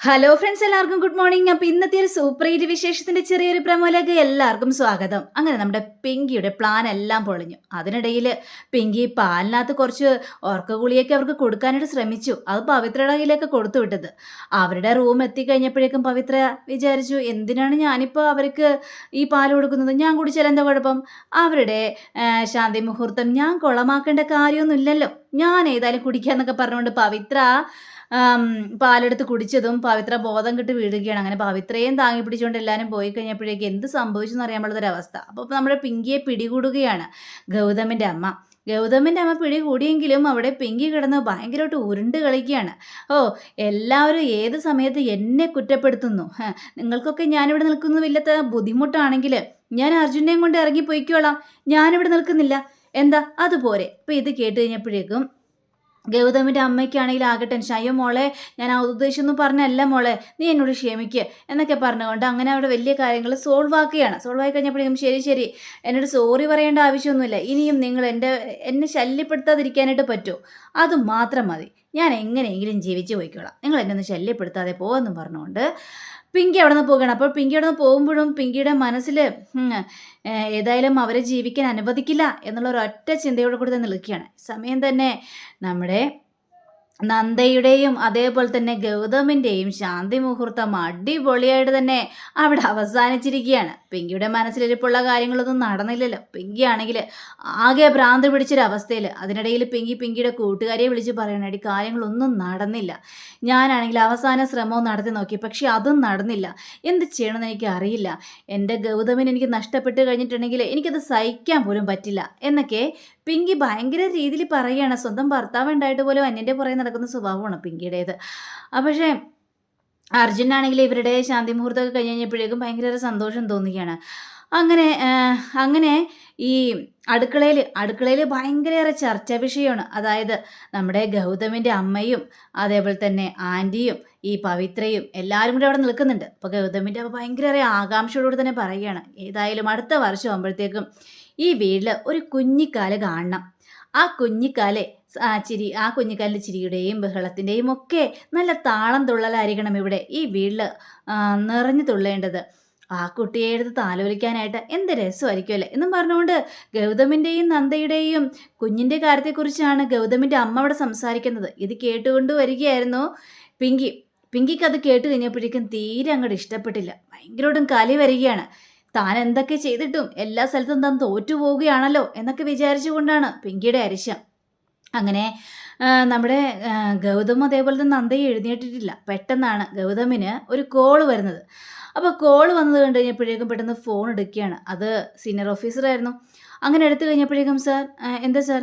Hello friends എല്ലാവർക്കും good morning അപ്പോൾ ഇന്നത്തെ ഒരു സൂപ്പർ ഹീറ്റ് വിശേഷത്തിന്റെ ചെറിയൊരു പ്രമോലേക്ക് എല്ലാവർക്കും സ്വാഗതം. അങ്ങനെ നമ്മുടെ പിങ്കിയുടെ പ്ലാൻ എല്ലാം പൊളിഞ്ഞു. അതിനിടയിൽ പിങ്കി പാലിനകത്ത് കുറച്ച് ഓർക്ക ഗുളിയൊക്കെ അവർക്ക് കൊടുക്കാനായിട്ട് ശ്രമിച്ചു. അത് പവിത്രയുടെ കയ്യിലൊക്കെ കൊടുത്തു വിട്ടത്. അവരുടെ റൂം എത്തിക്കഴിഞ്ഞപ്പോഴേക്കും പവിത്ര വിചാരിച്ചു എന്തിനാണ് ഞാനിപ്പോൾ അവർക്ക് ഈ പാൽ കൊടുക്കുന്നത്? ഞാൻ കുടിച്ചാൽ എന്താ കുഴപ്പം? അവരുടെ ശാന്തി മുഹൂർത്തം ഞാൻ കുളമാക്കേണ്ട കാര്യമൊന്നുമില്ലല്ലോ. ഞാൻ ഏതായാലും കുടിക്കാന്നൊക്കെ പറഞ്ഞുകൊണ്ട് പവിത്ര പാലെടുത്ത് കുടിച്ചതും പവിത്ര ബോധം കിട്ടി വീഴുകയാണ്. അങ്ങനെ പവിത്രയും താങ്ങി പിടിച്ചുകൊണ്ട് എല്ലാവരും പോയി കഴിഞ്ഞപ്പോഴേക്കും എന്ത് സംഭവിച്ചെന്ന് അറിയാൻ പാടുള്ളൊരവസ്ഥ അപ്പോൾ നമ്മുടെ പിങ്കിയെ പിടികൂടുകയാണ് ഗൗതമിന്റെ അമ്മ. ഗൗതമിന്റെ അമ്മ പിടി കൂടിയെങ്കിലും അവിടെ പിങ്കി കിടന്ന് ഭയങ്കരമായിട്ട് ഉരുണ്ട് കളിക്കുകയാണ്. ഓ എല്ലാവരും ഏത് സമയത്ത് എന്നെ കുറ്റപ്പെടുത്തുന്നു? നിങ്ങൾക്കൊക്കെ ഞാനിവിടെ നിൽക്കുന്നത് വല്ലാത്ത ബുദ്ധിമുട്ടാണെങ്കിൽ ഞാൻ അർജുനെയും കൊണ്ട് ഇറങ്ങി പോയിക്കോളാം. ഞാനിവിടെ നിൽക്കുന്നില്ല. എന്താ? അതുപോലെ. അപ്പോൾ ഇത് കേട്ട് കഴിഞ്ഞപ്പോഴേക്കും ഗൗതമിന്റെ അമ്മയ്ക്കാണെങ്കിൽ ആകെ ടെൻഷൻ അയ്യോ മോളെ ഞാൻ ആ ഉദ്ദേശമൊന്നും പറഞ്ഞല്ല മോളെ. നീ എന്നോട് ക്ഷമിക്കുക എന്നൊക്കെ പറഞ്ഞുകൊണ്ട് അങ്ങനെ അവിടെ വലിയ കാര്യങ്ങൾ സോൾവ് ആക്കുകയാണ്. സോൾവ് ആയി കഴിഞ്ഞപ്പോഴേക്കും ശരി ശരി. എന്നോട് സോറി പറയേണ്ട ആവശ്യമൊന്നുമില്ല. ഇനിയും നിങ്ങൾ എന്റെ എന്നെ ശല്യപ്പെടുത്താതിരിക്കാനായിട്ട് പറ്റുമോ അത് മാത്രം മതി. ഞാൻ എങ്ങനെയെങ്കിലും ജീവിച്ച് പോയിക്കോളാം. നിങ്ങൾ എന്നെ ഒന്ന് ശല്യപ്പെടുത്താതെ പോകുമെന്നും പറഞ്ഞുകൊണ്ട് പിങ്കി അവിടെ നിന്ന് പോവുകയാണ്. അപ്പോൾ പിങ്കി അവിടെ നിന്ന് പോകുമ്പോഴും പിങ്കിയുടെ മനസ്സിൽ ഏതായാലും അവരെ ജീവിക്കാൻ അനുവദിക്കില്ല എന്നുള്ള ഒരു ഒറ്റ ചിന്തയോട് കൂടി തന്നെ നിൽക്കുകയാണ്. സമയം തന്നെ നമ്മുടെ നന്ദയുടെയും അതേപോലെ തന്നെ ഗൗതമിന്റെയും ശാന്തി മുഹൂർത്തം അടിപൊളിയായിട്ട് തന്നെ അവിടെ അവസാനിച്ചിരിക്കുകയാണ്. പിങ്കിയുടെ മനസ്സിലിരിപ്പുള്ള കാര്യങ്ങളൊന്നും നടന്നില്ലല്ലോ. പിങ്കി ആണെങ്കിൽ ആകെ ഭ്രാന്ത് പിടിച്ചൊരവസ്ഥയിൽ അതിനിടയിൽ പിങ്കി പിങ്കിയുടെ കൂട്ടുകാരിയെ വിളിച്ച് പറയണടി കാര്യങ്ങളൊന്നും നടന്നില്ല. ഞാനാണെങ്കിൽ അവസാന ശ്രമവും നടത്തി നോക്കി പക്ഷെ അതും നടന്നില്ല. എന്ത് ചെയ്യണമെന്ന് എനിക്ക് അറിയില്ല എന്റെ ഗൗതമിന് എനിക്ക് നഷ്ടപ്പെട്ട് കഴിഞ്ഞിട്ടുണ്ടെങ്കിൽ എനിക്കത് സഹിക്കാൻ പോലും പറ്റില്ല. എന്നൊക്കെ പിങ്കി ഭയങ്കര രീതിയിൽ പറയുകയാണ്. സ്വന്തം ഭർത്താവ് ഉണ്ടായിട്ട് പോലും അന്യന്റെ പുറകെ നടക്കുന്ന സ്വഭാവമാണ് പിങ്കിയുടേത്. പക്ഷേ അർജുനാണെങ്കിൽ ഇവരുടെ ശാന്തി മുഹൂർത്തമൊക്കെ കഴിഞ്ഞ് കഴിഞ്ഞപ്പോഴേക്കും ഭയങ്കര സന്തോഷം തോന്നുകയാണ്. അങ്ങനെ അങ്ങനെ ഈ അടുക്കളയിൽ അടുക്കളയിൽ ഭയങ്കരയേറെ ചർച്ചാ വിഷയമാണ്. അതായത് നമ്മുടെ ഗൗതമിന്റെ അമ്മയും അതേപോലെ തന്നെ ആന്റിയും ഈ പവിത്രയും എല്ലാവരും കൂടി അവിടെ നിൽക്കുന്നുണ്ട്. അപ്പോൾ ഗൗതമിന്റെ അപ്പോൾ ഭയങ്കരയേറെ ആകാംക്ഷയോടുകൂടി തന്നെ പറയുകയാണ്. ഏതായാലും അടുത്ത വർഷം ആകുമ്പോഴത്തേക്കും ഈ വീട്ടിൽ ഒരു കുഞ്ഞിക്കാൽ കാണണം. ആ കുഞ്ഞിക്കാലെ ആ ചിരി ആ കുഞ്ഞിക്കാലിന്റെ ചിരിയുടെയും ബഹളത്തിന്റെയും ഒക്കെ നല്ല താളം തുള്ളലായിരിക്കണം ഇവിടെ ഈ വീട്ടിൽ നിറഞ്ഞു തുള്ളേണ്ടത്. ആ കുട്ടിയെ എടുത്ത് താലോലിക്കാനായിട്ട് എന്ത് രസമായിരിക്കുമല്ലേ എന്നും പറഞ്ഞുകൊണ്ട് ഗൗതമിന്റെയും നന്ദയുടെയും കുഞ്ഞിന്റെ കാര്യത്തെക്കുറിച്ചാണ് ഗൗതമിന്റെ അമ്മ അവിടെ സംസാരിക്കുന്നത്. ഇത് കേട്ടുകൊണ്ട് വരികയായിരുന്നു പിങ്കി. പിങ്കിക്ക് അത് കേട്ട് കഴിഞ്ഞപ്പോഴേക്കും തീരെ അങ്ങോട്ട് ഇഷ്ടപ്പെട്ടില്ല. ഭയങ്കരമായിട്ടും കലി വരികയാണ്. താൻ എന്തൊക്കെ ചെയ്തിട്ടും എല്ലാ സ്ഥലത്തും താൻ തോറ്റു പോവുകയാണല്ലോ എന്നൊക്കെ വിചാരിച്ചുകൊണ്ടാണ് പിങ്കിയുടെ അരിശം. അങ്ങനെ നമ്മുടെ ഗൗതമ ഗൗതം അതേപോലെ തന്നെ നന്ദയെ എഴുന്നേറ്റിട്ടില്ല. പെട്ടെന്നാണ് ഗൗതമിന് ഒരു കോൾ വരുന്നത്. അപ്പോൾ കോൾ വന്നത് കണ്ടു കഴിഞ്ഞപ്പോഴേക്കും പെട്ടെന്ന് ഫോൺ എടുക്കുകയാണ്. അത് സീനിയർ ഓഫീസറായിരുന്നു അങ്ങനെ എടുത്തു കഴിഞ്ഞപ്പോഴേക്കും സാർ എന്താ സാർ?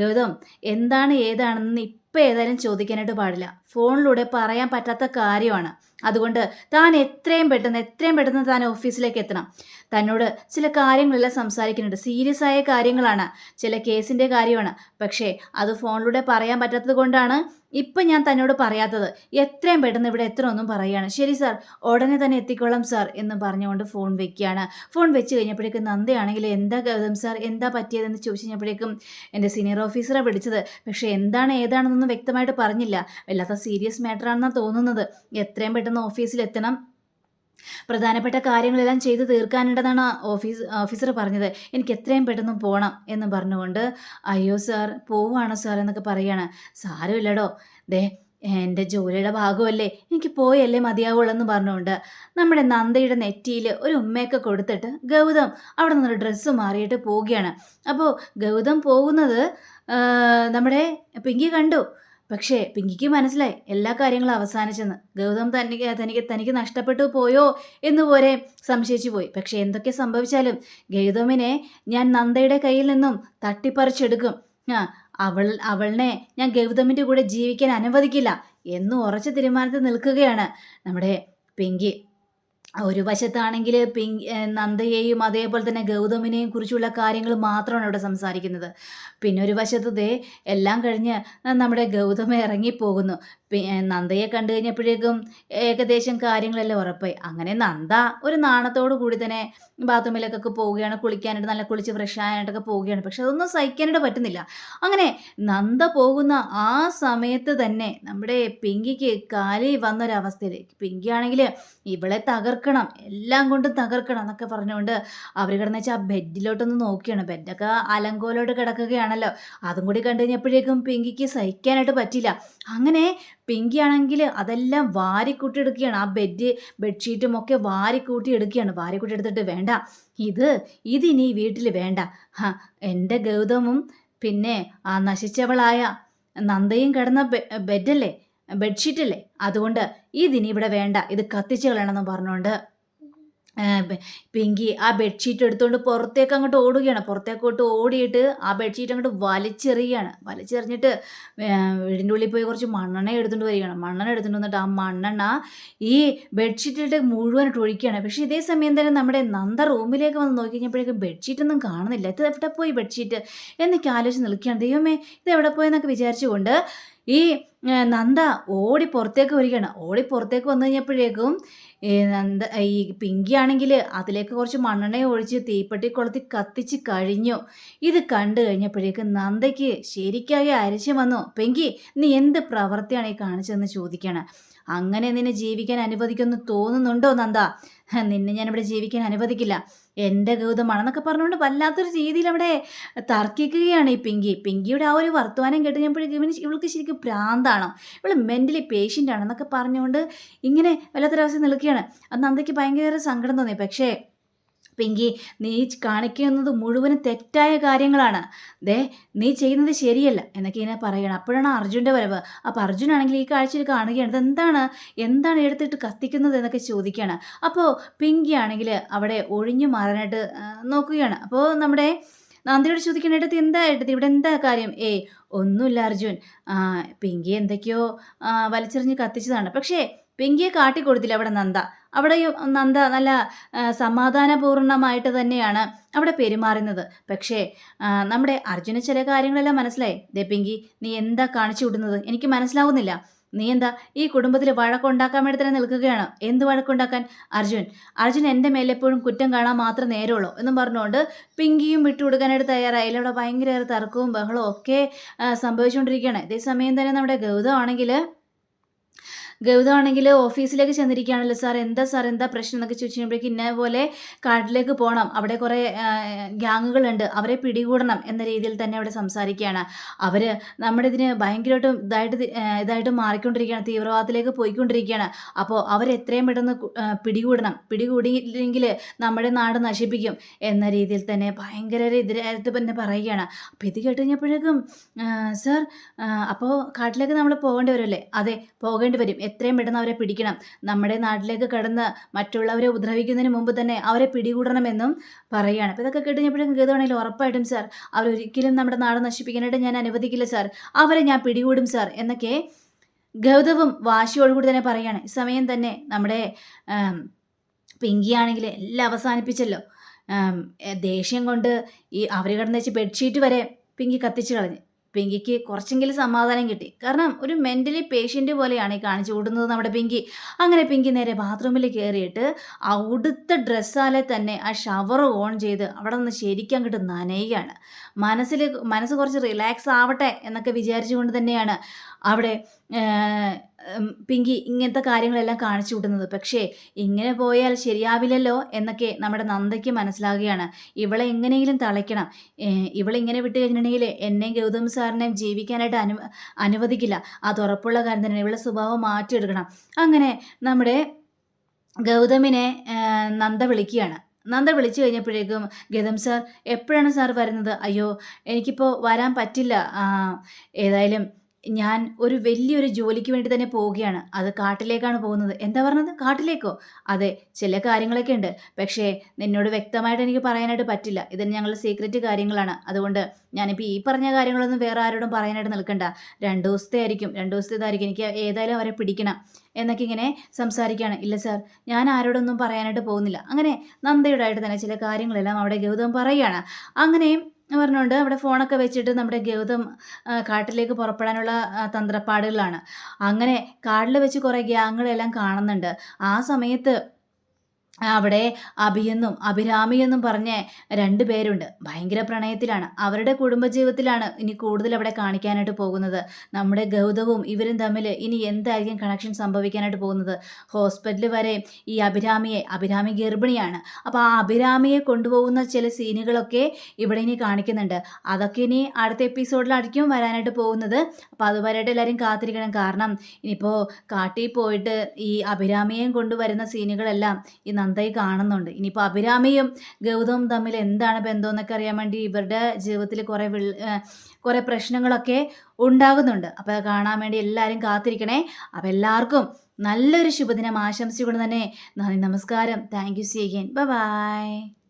ഗൗതം എന്താണ് ഏതാണെന്ന് ഇപ്പം ഏതായാലും ചോദിക്കാനായിട്ട് പാടില്ല. ഫോണിലൂടെ പറയാൻ പറ്റാത്ത കാര്യമാണ്. അതുകൊണ്ട് താൻ എത്രയും പെട്ടെന്ന് എത്രയും പെട്ടെന്ന് താൻ ഓഫീസിലേക്ക് എത്തണം. തന്നോട് ചില കാര്യങ്ങളെല്ലാം സംസാരിക്കുന്നുണ്ട്. സീരിയസ് ആയ കാര്യങ്ങളാണ്. ചില കേസിന്റെ കാര്യമാണ്. പക്ഷേ അത് ഫോണിലൂടെ പറയാൻ പറ്റാത്തത് കൊണ്ടാണ് ഇപ്പം ഞാൻ തന്നോട് പറയാത്തത് എത്രയും പെട്ടെന്ന് ഇവിടെ എത്ര ഒന്നും പറയുകയാണ്. ശരി സാർ ഉടനെ തന്നെ എത്തിക്കോളാം സാർ എന്ന് പറഞ്ഞുകൊണ്ട് ഫോൺ വെക്കുകയാണ്. ഫോൺ വെച്ച് കഴിഞ്ഞപ്പോഴേക്കും നന്ദയാണെങ്കിൽ എന്താ ഗൗതം സാർ എന്താ പറ്റിയതെന്ന് ചോദിച്ചു കഴിഞ്ഞപ്പോഴേക്കും എന്റെ സീനിയർ ഓഫീസറെ വിളിച്ചത് പക്ഷേ എന്താണ് ഏതാണെന്നൊന്നും വ്യക്തമായിട്ട് പറഞ്ഞില്ല. വല്ലാത്ത സീരിയസ് മാറ്ററാണെന്നാണ് തോന്നുന്നത്. എത്രയും പെട്ടെന്ന് ഓഫീസിലെത്തണം പ്രധാനപ്പെട്ട കാര്യങ്ങളെല്ലാം ചെയ്തു തീർക്കാനുണ്ടെന്നാണ് ഓഫീസ് ഓഫീസർ പറഞ്ഞത്. എനിക്ക് എത്രയും പെട്ടെന്ന് പോകണം എന്ന് പറഞ്ഞുകൊണ്ട് അയ്യോ സാർ പോവാണോ സാർ എന്നൊക്കെ പറയാണ്. സാരമില്ലടോ. ദേ എന്റെ ജോലിയുടെ ഭാഗമല്ലേ. എനിക്ക് പോയല്ലേ മതിയാവുള്ളൂ എന്ന് പറഞ്ഞുകൊണ്ട് നമ്മുടെ നന്ദയുടെ നെറ്റിയിൽ ഒരു ഉമ്മയൊക്കെ കൊടുത്തിട്ട് ഗൗതം അവിടെ നിന്നൊരു ഡ്രസ്സ് മാറിയിട്ട് പോവുകയാണ്. അപ്പോൾ ഗൗതം പോകുന്നത് നമ്മുടെ പിങ്കി കണ്ടു. പക്ഷേ പിങ്കിക്ക് മനസ്സിലായി എല്ലാ കാര്യങ്ങളും അവസാനിച്ചെന്ന്. ഗൗതം തനിക്ക് തനിക്ക് തനിക്ക് നഷ്ടപ്പെട്ടു പോയോ എന്നുപോലെ സംശയിച്ചു പോയി. പക്ഷേ എന്തൊക്കെ സംഭവിച്ചാലും ഗൗതമിനെ ഞാൻ നന്ദയുടെ കയ്യിൽ നിന്നും തട്ടിപ്പറിച്ചെടുക്കും. അവൾ അവളിനെ ഞാൻ ഗൗതമിന്റെ കൂടെ ജീവിക്കാൻ അനുവദിക്കില്ല എന്ന് ഉറച്ച തീരുമാനത്തിൽ നിൽക്കുകയാണ് നമ്മുടെ പിങ്കി. ഒരു വശത്താണെങ്കിൽ ഏഹ് നന്ദയെയും അതേപോലെ തന്നെ ഗൗതമിനെയും കുറിച്ചുള്ള കാര്യങ്ങൾ മാത്രമാണ് ഇവിടെ സംസാരിക്കുന്നത്. പിന്നെ ഒരു വശത്ത് ദേ എല്ലാം കഴിഞ്ഞ് നമ്മുടെ ഗൗതമ ഇറങ്ങിപ്പോകുന്നു. നന്ദയെ കണ്ടു കഴിഞ്ഞപ്പോഴേക്കും ഏകദേശം കാര്യങ്ങളെല്ലാം ഉറപ്പായി. അങ്ങനെ നന്ദ ഒരു നാണത്തോടു കൂടി തന്നെ ബാത്റൂമിലേക്കൊക്കെ പോവുകയാണ് കുളിക്കാനായിട്ട് നല്ല കുളിച്ച് ഫ്രഷ് ആയിട്ടൊക്കെ പോവുകയാണ്. പക്ഷെ അതൊന്നും സഹിക്കാനായിട്ട് പറ്റുന്നില്ല. അങ്ങനെ നന്ദ പോകുന്ന ആ സമയത്ത് തന്നെ നമ്മുടെ പിങ്കിക്ക് കാലി വന്നൊരവസ്ഥയിൽ പിങ്കി ആണെങ്കിൽ ഇവളെ തകർക്കണം എല്ലാം കൊണ്ടും തകർക്കണം എന്നൊക്കെ പറഞ്ഞുകൊണ്ട് അവർ കിടന്ന് വെച്ചാൽ ആ ബെഡിലോട്ടൊന്ന് നോക്കിയാണ്. ബെഡൊക്കെ അലങ്കോലോട്ട് കിടക്കുകയാണല്ലോ. അതും കൂടി കണ്ടു കഴിഞ്ഞപ്പോഴേക്കും പിങ്കിക്ക് സഹിക്കാനായിട്ട് പറ്റില്ല അങ്ങനെ പിങ്കി ആണെങ്കിൽ അതെല്ലാം വാരിക്കൂട്ടി എടുക്കുകയാണ്. ആ ബെഡ് ബെഡ്ഷീറ്റും ഒക്കെ വാരിക്കൂട്ടി എടുക്കുകയാണ്. വാരിക്കൂട്ടി എടുത്തിട്ട് വേണ്ട. ഇത് ഇതിനി വീട്ടിൽ വേണ്ട. എന്റെ ഗൗതമും പിന്നെ ആ നശിച്ചവളായ നന്ദയും കിടന്ന ബെഡല്ലേ ബെഡ്ഷീറ്റല്ലേ അതുകൊണ്ട് ഇതിനി ഇവിടെ വേണ്ട. ഇത് കത്തിച്ചു കളയണമെന്ന് പറഞ്ഞുകൊണ്ട് പിങ്കി ആ ബെഡ്ഷീറ്റ് എടുത്തുകൊണ്ട് പുറത്തേക്ക് അങ്ങോട്ട് ഓടുകയാണ്. പുറത്തേക്കോട്ട് ഓടിയിട്ട് ആ ബെഡ്ഷീറ്റ് അങ്ങോട്ട് വലിച്ചെറിയുകയാണ്. വലിച്ചെറിഞ്ഞിട്ട് വീടിന്റെ ഉള്ളിൽ പോയി കുറച്ച് മണ്ണെണ്ണ എടുത്തുകൊണ്ട് വരികയാണ്. മണ്ണെണ്ണ എടുത്തുകൊണ്ട് വന്നിട്ട് ആ മണ്ണെണ്ണ ഈ ബെഡ്ഷീറ്റിട്ട് മുഴുവനായിട്ട് ഒഴിക്കുകയാണ്. പക്ഷേ ഇതേ സമയം തന്നെ നമ്മുടെ നന്ദ റൂമിലേക്ക് വന്ന് നോക്കി കഴിഞ്ഞപ്പോഴേക്കും ബെഡ്ഷീറ്റൊന്നും കാണുന്നില്ല. ഇത് എവിടെ പോയി ബെഡ്ഷീറ്റ്? എന്നൊക്കെ ആലോചിച്ച് നിൽക്കുകയാണ്. ദൈവമേ ഇത് എവിടെ പോയെന്നൊക്കെ വിചാരിച്ചുകൊണ്ട് ഈ നന്ദ ഓടി പുറത്തേക്ക് വരികയാണ്. ഓടി പുറത്തേക്ക് വന്നു കഴിഞ്ഞപ്പോഴേക്കും നന്ദ ഈ പിങ്കി ആണെങ്കിൽ അതിലേക്ക് കുറച്ച് മണ്ണെണ്ണ ഒഴിച്ച് തീപ്പെട്ടി കൊളുത്തി കത്തിച്ച് കഴിഞ്ഞു. ഇത് കണ്ടു കഴിഞ്ഞപ്പോഴേക്കും നന്ദയ്ക്ക് ശരിക്കാകെ അരിശം വന്നു. പിങ്കി നീ എന്ത് പ്രവൃത്തിയാണ് ഈ കാണിച്ചതെന്ന് ചോദിക്കണം അങ്ങനെ നിന്നെ ജീവിക്കാൻ അനുവദിക്കുമെന്ന് തോന്നുന്നുണ്ടോ നന്ദ? നിന്നെ ഞാൻ ഇവിടെ ജീവിക്കാൻ അനുവദിക്കില്ല. എന്റെ ഗൗതമാണെന്നൊക്കെ പറഞ്ഞുകൊണ്ട് വല്ലാത്തൊരു രീതിയിൽ അവിടെ തർക്കിക്കുകയാണ് ഈ പിങ്കി. പിങ്കിയുടെ ആ ഒരു വർത്തമാനം കേട്ട് ഞാൻ ഇവന് ഇവൾക്ക് ശരിക്കും ഭ്രാന്താണോ. ഇവൾ മെന്റലി പേഷ്യന്റ് ആണെന്നൊക്കെ പറഞ്ഞുകൊണ്ട് ഇങ്ങനെ വല്ലാത്തൊരവസ്ഥ നിൽക്കുകയാണ്. അത് നന്ദയ്ക്ക് ഭയങ്കര സങ്കടം തോന്നി. പക്ഷേ പിങ്കി നീ കാണിക്കുന്നത് മുഴുവനും തെറ്റായ കാര്യങ്ങളാണ്. ദേ നീ ചെയ്യുന്നത് ശരിയല്ല എന്നൊക്കെ ഇങ്ങനെ പറയണം. അപ്പോഴാണ് അർജുന്റെ വരവ്. അപ്പോൾ അർജുനാണെങ്കിൽ ഈ കാഴ്ചയിൽ കാണുകയാണ്. ഇതെന്താണ്? എന്താണ് എടുത്തിട്ട് കത്തിക്കുന്നത് എന്നൊക്കെ ചോദിക്കുകയാണ്. അപ്പോൾ പിങ്കി ആണെങ്കിൽ അവിടെ ഒഴിഞ്ഞു മാറാനായിട്ട് നോക്കുകയാണ്. അപ്പോൾ നമ്മുടെ നന്ദിയോട് ചോദിക്കണ എടുത്ത് എന്താ എടുത്ത് ഇവിടെ എന്താ കാര്യം? ഏ ഒന്നുമില്ല അർജുൻ. പിങ്കി എന്തൊക്കെയോ വലിച്ചെറിഞ്ഞ് കത്തിച്ചതാണ്. പക്ഷേ പിങ്കിയെ കാട്ടിക്കൊടുത്തില്ല അവിടെ നന്ദ. അവിടെയും നന്ദ നല്ല സമാധാനപൂർണമായിട്ട് തന്നെയാണ് അവിടെ പെരുമാറുന്നത്. പക്ഷേ നമ്മുടെ അർജുന ചില കാര്യങ്ങളെല്ലാം മനസ്സിലായി. ദേപ്പിങ്കി നീ എന്താ കാണിച്ചു വിടുന്നത്? എനിക്ക് മനസ്സിലാവുന്നില്ല. നീ എന്താ ഈ കുടുംബത്തിൽ വഴക്കുണ്ടാക്കാൻ വേണ്ടി തന്നെ നിൽക്കുകയാണ്? എന്ത് വഴക്കുണ്ടാക്കാൻ? അർജുൻ അർജുൻ എന്റെ മേലെപ്പോഴും കുറ്റം കാണാൻ മാത്രം നേരമുള്ളൂ എന്നും പറഞ്ഞുകൊണ്ട് പിങ്കിയും വിട്ടുകൊടുക്കാനായിട്ട് തയ്യാറായി അവിടെ ഭയങ്കര തർക്കവും ബഹളവും ഒക്കെ സംഭവിച്ചുകൊണ്ടിരിക്കുകയാണ്. ഇതേ സമയം തന്നെ നമ്മുടെ ഗൗതം ആണെങ്കിൽ ഗൗതമാണെങ്കിൽ ഓഫീസിലേക്ക് ചെന്നിരിക്കുകയാണല്ലോ സാർ. എന്താ സാർ? എന്താ പ്രശ്നം എന്നൊക്കെ ചോദിച്ചു കഴിയുമ്പോഴേക്കും ഇന്ന പോലെ കാട്ടിലേക്ക് പോകണം അവിടെ കുറേ ഗ്യാങ്ങുകളുണ്ട്. അവരെ പിടികൂടണം എന്ന രീതിയിൽ തന്നെ അവിടെ സംസാരിക്കുകയാണ്. അവർ നമ്മുടെ ഇതിന് ഭയങ്കരമായിട്ടും ഇതായിട്ട് ഇതായിട്ട് മാറിക്കൊണ്ടിരിക്കുകയാണ്. തീവ്രവാദത്തിലേക്ക് പോയിക്കൊണ്ടിരിക്കുകയാണ്. അപ്പോൾ അവരെത്രയും പെട്ടെന്ന് പിടികൂടണം. പിടികൂടിയില്ലെങ്കിൽ നമ്മുടെ നാട് നശിപ്പിക്കും എന്ന രീതിയിൽ തന്നെ ഭയങ്കര എതിരായിട്ട് തന്നെ പറയുകയാണ്. അപ്പോൾ ഇത് കേട്ട് കഴിഞ്ഞപ്പോഴേക്കും സാർ അപ്പോൾ കാട്ടിലേക്ക് നമ്മൾ പോകേണ്ടി വരുമല്ലേ? അതെ പോകേണ്ടി വരും. എത്രയും പെട്ടെന്ന് അവരെ പിടിക്കണം. നമ്മുടെ നാട്ടിലേക്ക് കടന്ന് മറ്റുള്ളവരെ ഉപദ്രവിക്കുന്നതിന് മുമ്പ് തന്നെ അവരെ പിടികൂടണമെന്നും പറയുകയാണ്. അപ്പോൾ ഇതൊക്കെ കേട്ട് കഴിഞ്ഞപ്പോഴേക്കും ഗതമാണെങ്കിൽ ഉറപ്പായിട്ടും സാർ അവരൊരിക്കലും നമ്മുടെ നാട് നശിപ്പിക്കാനായിട്ട് ഞാൻ അനുവദിക്കില്ല സാർ. അവരെ ഞാൻ പിടികൂടും സാർ എന്നൊക്കെ ഗൗതവും വാശിയോടുകൂടി തന്നെ പറയുകയാണ്. ഈ സമയം തന്നെ നമ്മുടെ പിങ്കിയാണെങ്കിൽ എല്ലാം അവസാനിപ്പിച്ചല്ലോ. ദേഷ്യം കൊണ്ട് ഈ അവരെ കിടന്ന് വെച്ച് ബെഡ്ഷീറ്റ് വരെ പിങ്കി കത്തിച്ച് കളഞ്ഞു. പിങ്കിക്ക് കുറച്ചെങ്കിലും സമാധാനം കിട്ടി. കാരണം ഒരു മെന്റലി പേഷ്യന്റ് പോലെയാണ് ഈ കാണിച്ചു കൂടുന്നത് നമ്മുടെ പിങ്കി. അങ്ങനെ പിങ്കി നേരെ ബാത്റൂമിൽ കയറിയിട്ട് അവിടുത്തെ ഡ്രസ്സാലെ തന്നെ ആ ഷവർ ഓൺ ചെയ്ത് അവിടെ നിന്ന് ശരിക്കും അങ്ങോട്ട് നനയുകയാണ്. മനസ്സിൽ മനസ്സ് കുറച്ച് റിലാക്സ് ആവട്ടെ എന്നൊക്കെ വിചാരിച്ചുകൊണ്ട് തന്നെയാണ് അവിടെ പിങ്കി ഇങ്ങനത്തെ കാര്യങ്ങളെല്ലാം കാണിച്ചു വിടുന്നത് പക്ഷേ ഇങ്ങനെ പോയാൽ ശരിയാവില്ലല്ലോ എന്നൊക്കെ നമ്മുടെ നന്ദയ്ക്ക് മനസ്സിലാകുകയാണ് ഇവളെ എങ്ങനെയെങ്കിലും തളയ്ക്കണം. ഇവളെ ഇങ്ങനെ വിട്ട് കഴിഞ്ഞിട്ടുണ്ടെങ്കിൽ എന്നെയും ഗൗതം സാറിനെയും ജീവിക്കാനായിട്ട് അനു അനുവദിക്കില്ല. അത് ഉറപ്പുള്ള കാര്യം തന്നെ ഇവളെ സ്വഭാവം മാറ്റിയെടുക്കണം. അങ്ങനെ നമ്മുടെ ഗൗതമിനെ നന്ദ വിളിക്കുകയാണ്. നന്ദ വിളിച്ചു കഴിഞ്ഞപ്പോഴേക്കും ഗതം സാർ എപ്പോഴാണ് സാർ വരുന്നത്? അയ്യോ എനിക്കിപ്പോൾ വരാൻ പറ്റില്ല. ഏതായാലും ഞാൻ ഒരു വലിയൊരു ജോലിക്ക് വേണ്ടി തന്നെ പോവുകയാണ്. അത് കാട്ടിലേക്കാണ് പോകുന്നത്. എന്താ പറഞ്ഞത്? കാട്ടിലേക്കോ? അതെ ചില കാര്യങ്ങളൊക്കെ ഉണ്ട്. പക്ഷേ നിന്നോട് വ്യക്തമായിട്ട് എനിക്ക് പറയാനായിട്ട് പറ്റില്ല. ഇത് ഞങ്ങളുടെ സീക്രറ്റ് കാര്യങ്ങളാണ്. അതുകൊണ്ട് ഞാനിപ്പോൾ ഈ പറഞ്ഞ കാര്യങ്ങളൊന്നും വേറെ ആരോടും പറയാനായിട്ട് നിൽക്കണ്ട. രണ്ടു ദിവസത്തെ ആയിരിക്കും. രണ്ടു ദിവസത്തെ ഇതായിരിക്കും. എനിക്ക് ഏതായാലും അവരെ പിടിക്കണം. എന്നൊക്കെ ഇങ്ങനെ സംസാരിക്കുകയാണ്. ഇല്ല സാർ ഞാൻ ആരോടൊന്നും പറയാനായിട്ട് പോകുന്നില്ല. അങ്ങനെ നന്ദയുടായിട്ട് തന്നെ ചില കാര്യങ്ങളെല്ലാം അവിടെ ഗൗതം പറയുകയാണ്. അങ്ങനെ പറഞ്ഞുകൊണ്ട് അവിടെ ഫോണൊക്കെ വെച്ചിട്ട് നമ്മുടെ ഗൗതം കാട്ടിലേക്ക് പുറപ്പെടാനുള്ള തന്ത്രപ്പാടുകളാണ്. അങ്ങനെ കാട്ടിൽ വെച്ച് കുറേ ഗ്യാങ്ങുകളെല്ലാം കാണുന്നുണ്ട്. ആ സമയത്ത് അവിടെ അഭിയെന്നും അഭിരാമി എന്നും പറഞ്ഞ രണ്ട് പേരുണ്ട്. ഭയങ്കര പ്രണയത്തിലാണ്. അവരുടെ കുടുംബജീവിതത്തിലാണ് ഇനി കൂടുതൽ അവിടെ കാണിക്കാനായിട്ട് പോകുന്നത്. നമ്മുടെ ഗൗതവും ഇവരും തമ്മിൽ ഇനി എന്തായിരിക്കും കണക്ഷൻ സംഭവിക്കാനായിട്ട് പോകുന്നത്? ഹോസ്പിറ്റലിൽ വരെ ഈ അഭിരാമിയെ അഭിരാമി ഗർഭിണിയാണ്. അപ്പോൾ ആ അഭിരാമിയെ കൊണ്ടുപോകുന്ന ചില സീനുകളൊക്കെ ഇവിടെ ഇനി കാണിക്കുന്നുണ്ട്. അതൊക്കെ ഇനി അടുത്ത എപ്പിസോഡിലായിരിക്കും വരാനായിട്ട് പോകുന്നത്. അപ്പോൾ അതുവരെയായിട്ട് എല്ലാവരും കാത്തിരിക്കണം. കാരണം ഇനിയിപ്പോൾ കാട്ടിൽ പോയിട്ട് ഈ അഭിരാമിയെയും കൊണ്ടുവരുന്ന സീനുകളെല്ലാം ഈ നന്ദായി കാണുന്നുണ്ട്. ഇനിയിപ്പോൾ അഭിരാമിയും ഗൗതവും തമ്മിൽ എന്താണ് ബന്ധം എന്നൊക്കെ അറിയാൻ വേണ്ടി ഇവരുടെ ജീവിതത്തിൽ കുറേ വിൾ കുറേ പ്രശ്നങ്ങളൊക്കെ ഉണ്ടാകുന്നുണ്ട്. അപ്പോൾ അത് കാണാൻ വേണ്ടി എല്ലാവരും കാത്തിരിക്കണേ. അപ്പോൾ എല്ലാവർക്കും നല്ലൊരു ശുഭദിനം ആശംസിച്ചുകൊണ്ട് തന്നെ നന്ദി നമസ്കാരം. Thank you see again. Bye.